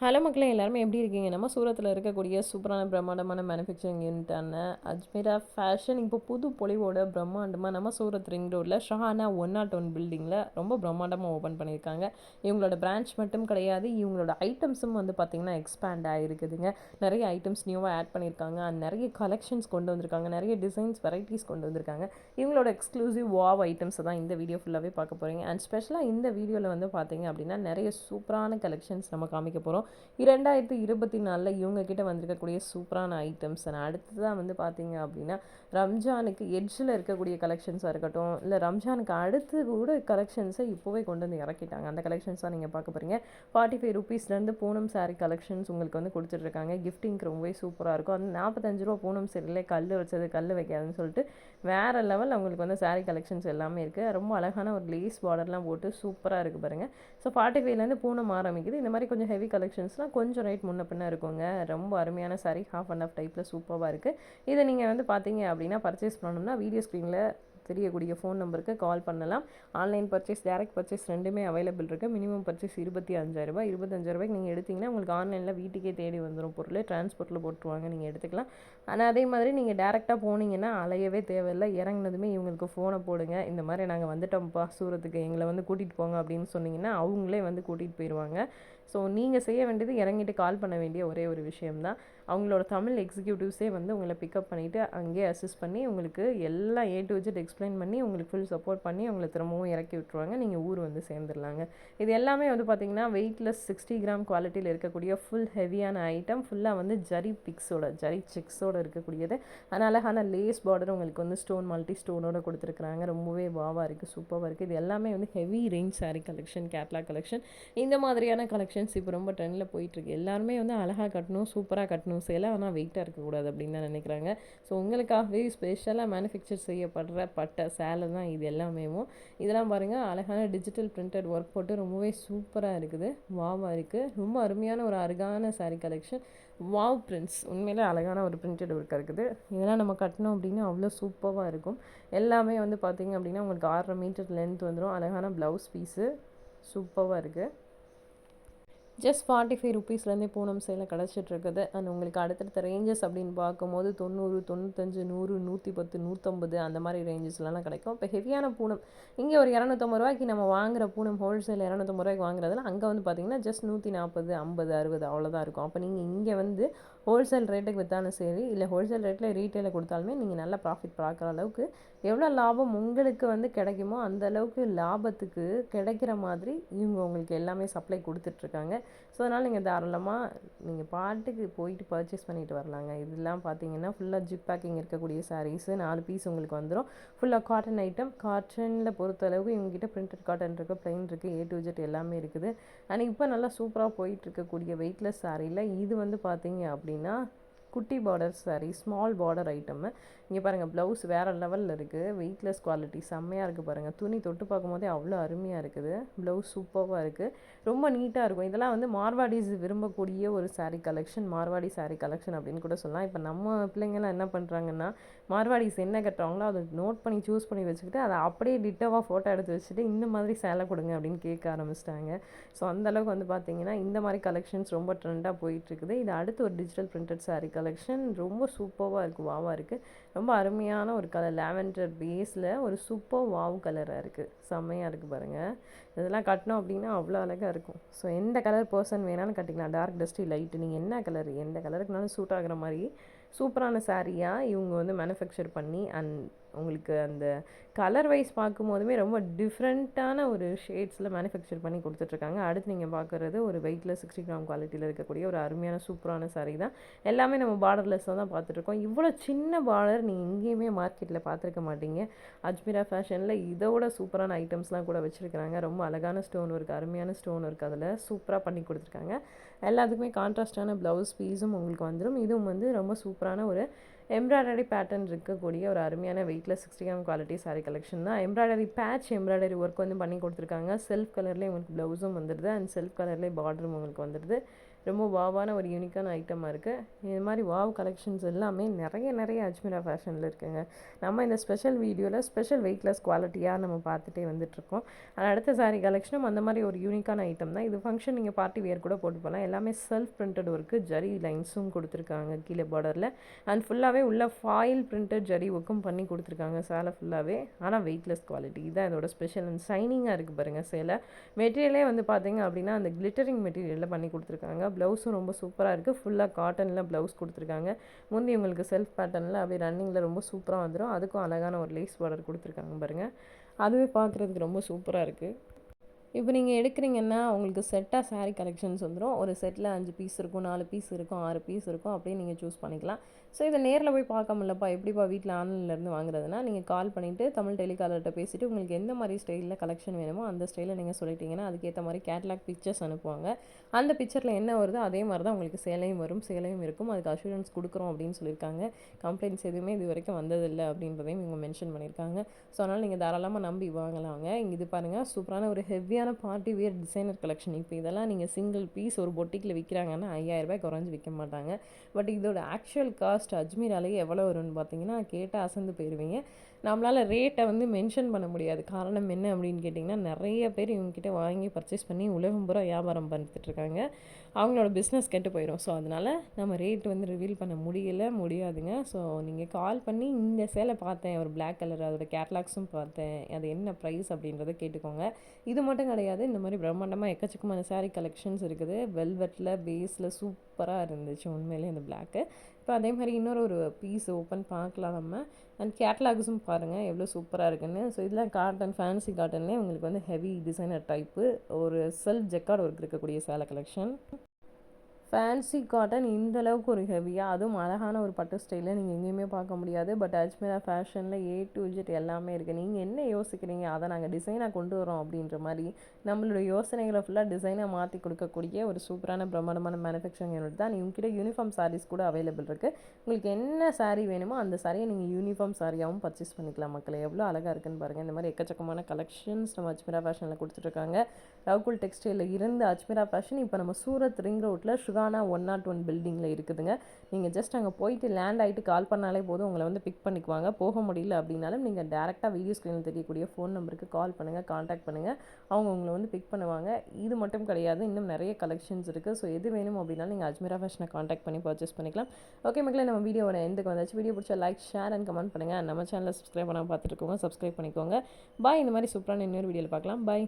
Hello மக்களே எல்லாருமே எப்படி இருக்கீங்க? நம்ம சூரத்தில் இருக்கக்கூடிய சூப்பரான பிரம்மாண்டமான மேனுஃபேக்சரிங் யூனிட்டான அஜ்மீரா ஃபேஷன் இப்போ புது பொலிவோட பிரம்மாண்டமாக நம்ம சூரத் ரிங் ரோடில் ஷஹானா ஒன் நாட் ஒன் பில்டிங்கில் ரொம்ப பிரம்மாண்டமாக ஓப்பன் பண்ணியிருக்காங்க. இவங்களோட பிரான்ச் மட்டும் கிடையாது இவங்களோட ஐட்டம்ஸும் வந்து பார்த்திங்கன்னா எக்ஸ்பேண்ட் ஆகிருக்குதுங்க நிறைய ஐட்டம்ஸ் நியூவாக ஆட் பண்ணியிருக்காங்க. அண்ட் நிறைய கலெக்ஷன்ஸ் கொண்டு வந்திருக்காங்க. நிறைய டிசைன்ஸ் வெரைட்டிஸ் கொண்டு வந்திருக்காங்க. இவங்களோட எக்ஸ்க்ளூசிவ் வாவ் ஐட்டம்ஸை தான் இந்த வீடியோ ஃபுல்லாகவே பார்க்க போகிறீங்க அண்ட் ஸ்பெஷலாக இந்த வீடியோவில் வந்து பார்த்தீங்க அப்படின்னா நிறைய சூப்பரான கலெக்ஷன்ஸ் நம்ம காமிக்க போகிறோம் இரண்டாயிரத்தி இருபத்தி நாலில் இவங்க கிட்ட வந்திருக்கக்கூடிய சூப்பரான ஐட்டம்ஸ் அடுத்ததான் வந்து பார்த்தீங்க அப்படின்னா ரம்ஜானுக்கு எட்ஜில் இருக்கக்கூடிய கலெக்ஷன்ஸாக இருக்கட்டும் இல்லை ரம்ஜானுக்கு அடுத்து கூட கலெக்ஷன்ஸை இப்போவே கொண்டு வந்து இறக்கிட்டாங்க. அந்த கலெக்ஷன்ஸாக நீங்கள் பார்க்க போகிறீங்க ஃபார்ட்டி ஃபைவ் ருபீஸ்லேருந்து பூனம் சாரீ கலெக்ஷன்ஸ் உங்களுக்கு வந்து கொடுத்துட்ருக்காங்க. கிஃப்டிங்க்கு ரொம்பவே சூப்பராக இருக்கும். அந்த நாற்பத்தஞ்சு ரூபா பூனம் சரியில்லை கல் வச்சது கல் வைக்காதுன்னு சொல்லிட்டு வேறு லெவல் அவங்களுக்கு வந்து சாரீ கலெக்ஷன்ஸ் எல்லாமே இருக்குது ரொம்ப அழகான ஒரு லேஸ் பார்டர்லாம் போட்டு சூப்பராக இருக்குது பாருங்கள் ஸோ ஃபார்ட்டி ஃபைவ்லேருந்து பூனம் ஆரம்பிக்குது. இந்த மாதிரி கொஞ்சம் ஹெவி கலெக்ஷன்ஸ்லாம் கொஞ்சம் ரேட் முன்ன பின்ன இருக்குங்க. ரொம்ப அருமையான சாரீ ஹாஃப் அண்ட் ஆஃப் டைப்பில் சூப்பராக இருக்குது இதை நீங்கள் வந்து பார்த்தீங்க அப்படின்னா பர்ச்சேஸ் பண்ணணும்னா வீடியோ ஸ்க்ரீனில் தெரியக்கூடிய ஃபோன் நம்பருக்கு கால் பண்ணலாம். ஆன்லைன் பர்ச்சேஸ் டேரக்ட் பர்ச்சேஸ் ரெண்டுமே அவைலபிள் இருக்குது மினிமம் பர்ச்சேஸ் இருபத்தி அஞ்சாயிரரூபா இருபத்தஞ்சாயிரரூபாய்க்கு நீங்கள் எடுத்திங்கன்னா உங்களுக்கு ஆன்லைனில் வீட்டுக்கே தேடி வந்துடும் பொருள். டிரான்ஸ்போர்ட்டில் போட்டுருவாங்க நீங்கள் எடுத்துக்கலாம். ஆனால் அதே மாதிரி நீங்கள் டேரெக்டாக போனீங்கன்னா அலையவே தேவையில்லை. இறங்கினதுமே இவங்களுக்கு ஃபோனை போடுங்க. இந்த மாதிரி நாங்கள் வந்துட்டோம்ப்பா சூரத்துக்கு எங்களை வந்து கூட்டிகிட்டு போங்க அப்படின்னு சொன்னீங்கன்னா அவங்களே வந்து கூட்டிகிட்டு போயிடுவாங்க ஸோ நீங்கள் செய்ய வேண்டியது இறங்கிட்டு கால் பண்ண வேண்டிய ஒரே ஒரு விஷயம்தான். அவங்களோட தமிழ் எக்ஸிக்யூட்டிவ்ஸே வந்து உங்களை பிக்கப் பண்ணிவிட்டு அங்கேயே அசிஸ்ட் பண்ணி உங்களுக்கு எல்லாம் ஏ டு விஜெட் எக்ஸ்பிளைன் பண்ணி உங்களுக்கு ஃபுல் சப்போர்ட் பண்ணி உங்களை திரும்பவும் இறக்கி விட்ருவாங்க நீங்கள் ஊர் வந்து சேர்ந்துடலாங்க. இது எல்லாமே வந்து பார்த்திங்கன்னா வெயிட்லெஸ் சிக்ஸ்டி கிராம் குவாலிட்டியில் இருக்கக்கூடிய ஃபுல் ஹெவியான ஐட்டம் ஃபுல்லாக வந்து ஜரி பிக்ஸோட ஜரி சிக்ஸோட இருக்கக்கூடியது. அதனால் அழகான லேஸ் பார்டர் உங்களுக்கு வந்து ஸ்டோன் மல்டி ஸ்டோனோட கொடுத்துருக்குறாங்க. ரொம்பவே வாவாக இருக்குது சூப்பராக இருக்குது இது எல்லாமே வந்து heavy range sari collection catalogue collection இந்த மாதிரியான கலெக்ஷன்ஸ் இப்போ ரொம்ப ட்ரெண்டில் போயிட்டுருக்கு. எல்லாருமே வந்து அழகாக கட்டணும் சூப்பராக கட்டணும். சேலை ஆனால் வெயிட்டாக இருக்கக்கூடாது அப்படின்னு தான் நினைக்கிறாங்க. ஸோ உங்களுக்காகவே ஸ்பெஷலாக மேனுஃபேக்சர் செய்யப்படுற பட்டை சேலை தான் இது எல்லாமே இதெல்லாம் பாருங்கள் அழகான டிஜிட்டல் பிரிண்டட் ஒர்க் போட்டு ரொம்பவே சூப்பராக இருக்குது வாவாக இருக்குது ரொம்ப அருமையான ஒரு அருகான சாரீ கலெக்ஷன் வாவ் பிரிண்ட்ஸ் உண்மையிலே அழகான ஒரு பிரிண்டட் ஒர்க்காக இருக்குது. இதெல்லாம் நம்ம கட்டினோம் அப்படின்னா அவ்வளோ சூப்பராக இருக்கும். எல்லாமே வந்து பார்த்திங்க அப்படின்னா உங்களுக்கு ஆறரை மீட்டர் லென்த் வந்துடும் அழகான ப்ளவுஸ் பீஸு சூப்பராக இருக்குது ஜஸ்ட் ஃபார்ட்டி ஃபைவ் ருபீஸ்லேருந்தே பூனம் சேலை கிடச்சிட்ருக்குது அண்ட் உங்களுக்கு அடுத்தடுத்த ரேஞ்சஸ் அப்படின்னு பார்க்கும்போது தொண்ணூறு தொண்ணூத்தஞ்சு நூறு நூற்றி பத்து நூற்றம்பது அந்த மாதிரி ரேஞ்சஸ்லாம் கிடைக்கும். இப்போ ஹெவியான பூனம் இங்கே ஒரு இரநூத்தம்பது ரூபாய்க்கு நம்ம வாங்குற பூனம் ஹோல்சேல் இரநூத்தம்பது ரூபாய்க்கு வாங்குறதுல அங்கே வந்து பார்த்திங்கன்னா ஜஸ்ட் நூற்றி நாற்பது ஐம்பது அறுபது அவ்வளோதான் இருக்கும். அப்போ நீங்கள் இங்கே வந்து ஹோல்சேல் ரேட்டுக்கு விற்றாலும் சரி இல்லை ஹோல்சேல் ரேட்டில் ரீட்டெயிலில் கொடுத்தாலுமே நீங்கள் நல்ல ப்ராஃபிட் பார்க்குற அளவுக்கு எவ்வளோ லாபம் உங்களுக்கு வந்து கிடைக்குமோ அந்த அளவுக்கு லாபத்துக்கு கிடைக்கிற மாதிரி இவங்க உங்களுக்கு எல்லாமே சப்ளை கொடுத்துட்ருக்காங்க ஸோ அதனால் நீங்கள் தாராளமாக நீங்கள் பாட்டுக்கு போயிட்டு பர்ச்சேஸ் பண்ணிட்டு வரலாங்க. இதெல்லாம் பார்த்தீங்கன்னா ஃபுல்லாக ஜிப் பேக்கிங் இருக்கக்கூடிய சாரீஸு நாலு பீஸ் உங்களுக்கு வந்துடும் ஃபுல்லாக காட்டன் ஐட்டம் காட்டனில் பொறுத்தளவுக்கு இவங்ககிட்ட பிரிண்டட் காட்டன் இருக்குது ப்ளைன் இருக்குது ஏ டு ஜெட் எல்லாமே இருக்குது. அண்ட் இப்போ நல்லா சூப்பராக போயிட்டு இருக்கக்கூடிய வெயிட்லெஸ் சாரியில் இது வந்து பார்த்தீங்க அப்படின்னு குட்டி border sari small border item இங்கே பாருங்கள் ப்ளவுஸ் வேறு லெவலில் இருக்குது வெயிட்லெஸ் குவாலிட்டி செம்மையாக இருக்குது பாருங்கள் துணி தொட்டு பார்க்கும்போதே அவ்வளோ அருமையாக இருக்குது. ப்ளவுஸ் சூப்பராக இருக்குது ரொம்ப நீட்டாக இருக்கும். இதெல்லாம் வந்து மார்வாடிஸ் விரும்பக்கூடிய ஒரு சாரீ கலெக்ஷன் மார்வாடி சாரீ கலெக்ஷன் அப்படின்னு கூட சொல்லலாம். இப்போ நம்ம பிள்ளைங்கள்லாம் என்ன பண்ணுறாங்கன்னா மார்வாடிஸ் என்ன கட்டுறாங்களோ அதை நோட் பண்ணி சூஸ் பண்ணி வச்சுக்கிட்டு அதை அப்படியே டிட்டோவாக ஃபோட்டோ எடுத்து வச்சுட்டு இந்த மாதிரி சேலை கொடுங்க அப்படின்னு கேட்க ஆரம்பிச்சிட்டாங்க. ஸோ அந்தளவுக்கு வந்து பார்த்தீங்கன்னா இந்த மாதிரி கலெக்ஷன்ஸ் ரொம்ப ட்ரெண்டாக போயிட்டுருக்குது. இது அடுத்து ஒரு டிஜிட்டல் பிரிண்டட் சாரீ கலெக்ஷன் ரொம்ப சூப்பராக இருக்குது வாவாக இருக்குது ரொம்ப அருமையான ஒரு கலர் லேவெண்டர் பேஸில் ஒரு சூப்பர் வாவ் கலராக இருக்குது செம்மையாக இருக்குது பாருங்கள் இதெல்லாம் கட்டினோம் அப்படின்னா அவ்வளோ அழகாக இருக்கும். ஸோ எந்த கலர் பர்சன் வேணாலும் கட்டிக்கலாம். டார்க் டஸ்டி லைட்டு நீங்கள் என்ன கலர் எந்த கலருக்குனாலும் சூட் ஆகிற மாதிரி சூப்பரான சாரியாக இவங்க வந்து மேனுஃபேக்சர் பண்ணி அண்ட் உங்களுக்கு அந்த கலர் வைஸ் பார்க்கும்போதுமே ரொம்ப டிஃப்ரெண்ட்டான ஒரு ஷேட்ஸில் மேனுஃபேக்சர் பண்ணி கொடுத்துட்ருக்காங்க. அடுத்து நீங்கள் பார்க்குறது ஒரு வெயிட்டில் சிக்ஸ்டி கிராம் குவாலிட்டியில் இருக்கக்கூடிய ஒரு அருமையான சூப்பரான சாரீ தான். எல்லாமே நம்ம பார்டர்லெஸ்ஸாக தான் பார்த்துட்ருக்கோம். இவ்வளோ சின்ன பார்டர் நீங்கள் எங்கேயுமே மார்க்கெட்டில் பார்த்துருக்க மாட்டீங்க. அஜ்மீரா ஃபேஷனில் இதோட சூப்பரான ஐட்டம்ஸ்லாம் கூட வச்சுருக்கிறாங்க. ரொம்ப அழகான ஸ்டோன் ஒர்க் அருமையான ஸ்டோன் ஒர்க் அதில் சூப்பராக பண்ணி கொடுத்துருக்காங்க. எல்லாத்துக்குமே கான்ட்ராஸ்டான ப்ளவுஸ் பீஸும் உங்களுக்கு வந்துடும் இதுவும் வந்து ரொம்ப சூப்பரான ஒரு எம்ப்ராய்டரி பேட்டர்ன் இருக்கக்கூடிய ஒரு அருமையான வெயிட் வெயிட்டில் sixty gram quality sari collection தான். எம்ப்ராய்டரி பேட்ச் எம்ப்ராய்டரி ஒர்க் வந்து பண்ணி கொடுத்துருக்காங்க. செல்ஃப் கலர்லேயே உங்களுக்கு ப்ளவுஸும் வந்துடுது அண்ட் செல்ஃப் கலர்லேயே பார்டரும் உங்களுக்கு வந்துடுது ரொம்ப வாவான ஒரு யூனிக்கான ஐட்டமாக இருக்குது இது மாதிரி வாவ் கலெக்ஷன்ஸ் எல்லாமே நிறைய நிறைய அஜ்மீரா ஃபேஷனில் இருக்குங்க. நம்ம இந்த ஸ்பெஷல் வீடியோவில் ஸ்பெஷல் வெயிட்லெஸ் குவாலிட்டியாக நம்ம பார்த்துட்டே வந்துட்டுருக்கோம் அடுத்த சாரீ கலெக்ஷனும் அந்த மாதிரி ஒரு யூனிக்கான ஐட்டம் தான். இது ஃபங்க்ஷன் நீங்கள் பார்ட்டி வேர் கூட போட்டு போகலாம் எல்லாமே செல்ஃப் பிரிண்டட் ஒர்க்கு ஜரி லைன்ஸும் கொடுத்துருக்காங்க கீழே பார்டரில் அண்ட் ஃபுல்லாகவே உள்ள ஃபாயில் பிரிண்டட் ஜரி ஒர்க்கும் பண்ணி கொடுத்துருக்காங்க சேலை ஃபுல்லாகவே ஆனால் வெயிட்லெஸ் குவாலிட்டி இதுதான் இதோட ஸ்பெஷல் அண்ட் ஷைனிங்காக இருக்குது பாருங்கள் சேலை. மெட்டீரியலே வந்து பார்த்தீங்க அப்படின்னா அந்த கிளிட்டரிங் மெட்டீரியலில் பண்ணி கொடுத்துருக்காங்க. ப்ளவுஸும் ரொம்ப சூப்பராக இருக்குது ஃபுல்லாக காட்டனில் ப்ளவுஸ் கொடுத்துருக்காங்க. முந்தி உங்களுக்கு செல்ஃப் பேட்டர்னில் அப்படியே ரன்னிங்கில் ரொம்ப சூப்பராக வந்துடும் அதுக்கும் அழகான ஒரு லேஸ் பார்டர் கொடுத்துருக்காங்க பாருங்கள் அதுவே பார்க்குறதுக்கு ரொம்ப சூப்பராக இருக்குது இப்போ நீங்கள் எடுக்கிறீங்கன்னா உங்களுக்கு செட்டாக சாரீ கலெக்ஷன்ஸ் வந்துடும் ஒரு செட்டில் அஞ்சு பீஸ் இருக்கும் நாலு பீஸ் இருக்கும் ஆறு பீஸ் இருக்கும். அப்படியே நீங்கள் சூஸ் பண்ணிக்கலாம். ஸோ இதை நேரில் போய் பார்க்க முடியலப்பா எப்படிப்பா வீட்டில் ஆன்லைன்லேருந்து வாங்குறதுனா நீங்கள் கால் பண்ணிவிட்டு தமிழ் டெலிகாலர்கிட்ட பேசிவிட்டு உங்களுக்கு எந்த மாதிரி ஸ்டைலில் கலெக்ஷன் வேணுமோ அந்த ஸ்டைலில் நீங்கள் சொல்லிட்டீங்கன்னா அதுக்கேற்ற மாதிரி கேட்லாக் பிக்சர்ஸ் அனுப்புவாங்க. அந்த பிக்சரில் என்ன வருதோ அதே மாதிரி தான் உங்களுக்கு சேலையும் வரும். சேலையும் இருக்கும். அதுக்கு அஷூரன்ஸ் கொடுக்குறோம் அப்படின்னு சொல்லியிருக்காங்க. கம்ப்ளைண்ட்ஸ் எதுவுமே இது வரைக்கும் வந்ததில்லை அப்படின்றதையும் இவங்க மென்ஷன் பண்ணியிருக்காங்க. ஸோ அதனால் நீங்கள் தாராளமாக நம்பி வாங்கலாங்க. இங்கே இது பாருங்கள் சூப்பரான ஒரு ஹெவியான பார்ட்டி வியர் டிசைனர் கலெக்ஷன் இப்போ இதெல்லாம் நீங்கள் சிங்கிள் பீஸ் ஒரு பொட்டிக்கில் விற்கிறாங்கன்னா ஐயாயிரரூபாய் குறைஞ்சி விற்க மாட்டாங்க. பட் இதோட ஆக்சுவல் காஸ்ட் காஸ்ட் அஜ்மீராலேயே எவ்வளோ வரும்னு பார்த்தீங்கன்னா கேட்டால் அசந்து போயிடுவீங்க நம்மளால் ரேட்டை வந்து மென்ஷன் பண்ண முடியாது. காரணம் என்ன அப்படின்னு கேட்டிங்கன்னா நிறைய பேர் இவங்ககிட்ட வாங்கி பர்ச்சேஸ் பண்ணி உலகம் பூரா வியாபாரம் பண்ணிட்டுருக்காங்க அவங்களோட பிஸ்னஸ் கெட்டு போயிடும் ஸோ அதனால் நம்ம ரேட் வந்து ரிவீல் பண்ண முடியல முடியாதுங்க. ஸோ நீங்கள் கால் பண்ணி இந்த சேலை பார்த்தேன் ஒரு பிளாக் கலர் அதோட கேட்லாக்ஸும் பார்த்தேன் அது என்ன ப்ரைஸ் அப்படின்றத கேட்டுக்கோங்க. இது மட்டும் கிடையாது இந்த மாதிரி பிரம்மாண்டமாக எக்கச்சக்கமான சாரீ கலெக்ஷன்ஸ் இருக்குது. வெல்வெட்டில் பேஸில் சூப்பராக இருந்துச்சு உண்மையிலே இந்த பிளாக்கு இப்போ அதே மாதிரி இன்னொரு ஒரு பீஸ் ஓப்பன் பார்க்கலாம் நம்ம. அண்ட் கேட்லாக்ஸும் பாருங்கள் எவ்வளோ சூப்பராக இருக்குன்னு. ஸோ இதெல்லாம் காட்டன் ஃபேன்சி காட்டன்லேயே உங்களுக்கு வந்து ஹெவி டிசைனர் டைப்பு ஒரு செல்ஃப் ஜெக்கார்டு ஒர்க் இருக்கக்கூடிய சேலை கலெக்ஷன் ஃபேன்சி காட்டன் இந்தளவுக்கு ஒரு ஹெவியாக அதுவும் அழகான ஒரு பட்டு ஸ்டைலில் நீங்கள் எங்கேயுமே பார்க்க முடியாது. பட் அஜ்மீரா ஃபேஷனில் ஏ டு ஜெட் எல்லாமே இருக்குது நீங்கள் என்ன யோசிக்கிறீங்க? அதை நாங்கள் டிசைனாக கொண்டு வரோம் அப்படின்ற மாதிரி நம்மளோட யோசனைகளை ஃபுல்லாக டிசைனாக மாற்றி கொடுக்கக்கூடிய ஒரு சூப்பரான பிரம்மாண்டமான மேனுஃபேக்சரிங் யூனிட் தான். உங்ககிட்ட யூனிஃபார்ம் சாரீஸ் கூட அவைலபிள் இருக்குது உங்களுக்கு என்ன சாரீ வேணுமோ அந்த சாரியை நீங்கள் யூனிஃபார்ம் சாரியாகவும் பர்ச்சேஸ் பண்ணிக்கலாம் மக்களை. எவ்வளோ அழகாக இருக்குன்னு பாருங்கள் இந்த மாதிரி எக்கச்சக்கமான கலெக்ஷன்ஸ் நம்ம அஜ்மீரா ஃபேஷனில் கொடுத்துட்ருக்காங்க ரவுகுல் டெக்ஸ்டைலில் இருந்து அஜ்மீரா ஃபேஷன் இப்போ நம்ம சூரத் ரிங் ரோட்டில் சுகானா ஒன் நாட் ஒன் பில்டிங்கில் இருக்குதுங்க. நீங்கள் ஜஸ்ட் அங்கே போயிட்டு லேண்ட் ஆகிட்டு கால் பண்ணாலே போதும் உங்களை வந்து பிக் பண்ணிக்குவாங்க. போக முடியல அப்படின்னாலும் நீங்கள் டேரெக்டாக வீடியோ ஸ்க்ரீனில் தெரியக்கூடிய ஃபோன் நம்பருக்கு கால் பண்ணுங்கள் காண்டாக்ட் பண்ணுங்கள் அவங்க உங்களை வந்து பிக் பண்ணுவாங்க. இது மட்டும் கிடையாது இன்னும் நிறைய கலெக்ஷன்ஸ் இருக்குது ஸோ எது வேணும் அப்படின்னாலும் நீங்கள் அஜ்மீரா ஃபேஷனை காண்டாக்ட் பண்ணி பர்ச்சேஸ் பண்ணிக்கலாம். ஓகே மக்களே நம்ம வீடியோவோட எந்துக்கு வந்தாச்சு. வீடியோ பிடிச்சா லைக் ஷேர் அண்ட் கமெண்ட் பண்ணுங்கள் நம்ம சேனலில் சப்ஸ்கிரைப் பண்ணால் பார்த்துட்டு சப்ஸ்கிரைப் பண்ணிக்கோங்க. பாய் இந்த மாதிரி சூப்பரான இன்னொரு வீடியோவில் பார்க்கலாம். பாய்